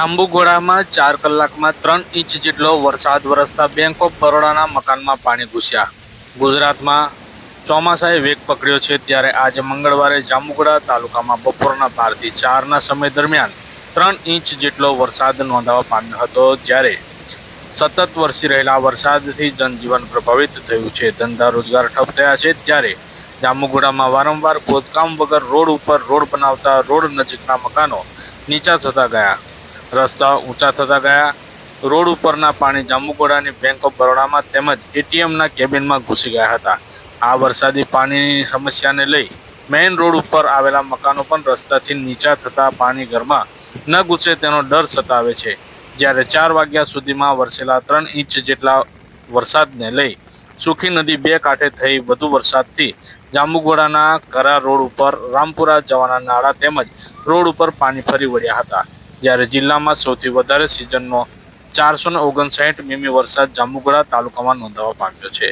જાંબુઘોડામાં ચાર કલાકમાં ત્રણ ઇંચ જેટલો વરસાદ વરસતા બેંક ઓફ બરોડાના મકાનમાં પાણી ઘૂસ્યા. ગુજરાતમાં ચોમાસાએ વેગ પકડ્યો છે ત્યારે આજે મંગળવારે જાંબુઘોડા તાલુકામાં બપોરના બારથી ચારના સમય દરમિયાન ત્રણ ઇંચ જેટલો વરસાદ નોંધાવા પામ્યો હતો જ્યારે સતત વરસી રહેલા વરસાદથી જનજીવન પ્રભાવિત થયું છે. ધંધા રોજગાર ઠપ થયા છે ત્યારે જાંબુઘોડામાં વારંવાર ખોદકામ વગર રોડ ઉપર રોડ બનાવતા રોડ નજીકના મકાનો નીચા થતા ગયા. રસ્તા ઊંચા થતા ગયા. રોડ ઉપરના પાણી જાંબુઘોડાની બેંક ઓફ બરોડામાં તેમજ એટીએમના કેબિનમાં ઘૂસી ગયા હતા. આ વરસાદી પાણીની સમસ્યાને લઈ મેઇન રોડ ઉપર આવેલા મકાનો પણ રસ્તાથી નીચા થતા પાણી ઘરમાં ન ઘૂસે તેનો ડર સતાવે છે. જ્યારે ચાર વાગ્યા સુધીમાં વરસેલા ત્રણ ઇંચ જેટલા વરસાદને લઈ સુખી નદી બે કાંઠે થઈ વધુ વરસાદથી જાંબુગોડાના કરા રોડ ઉપર રામપુરા જવાના નાળા તેમજ રોડ ઉપર પાણી ફરી વળ્યા હતા. જ્યારે જિલ્લામાં સૌથી વધારે સિઝનનો ચારસો ઓગણસાઠ મીમી વરસાદ જાંબુઘોડા તાલુકામાં નોંધાવા પામ્યો છે.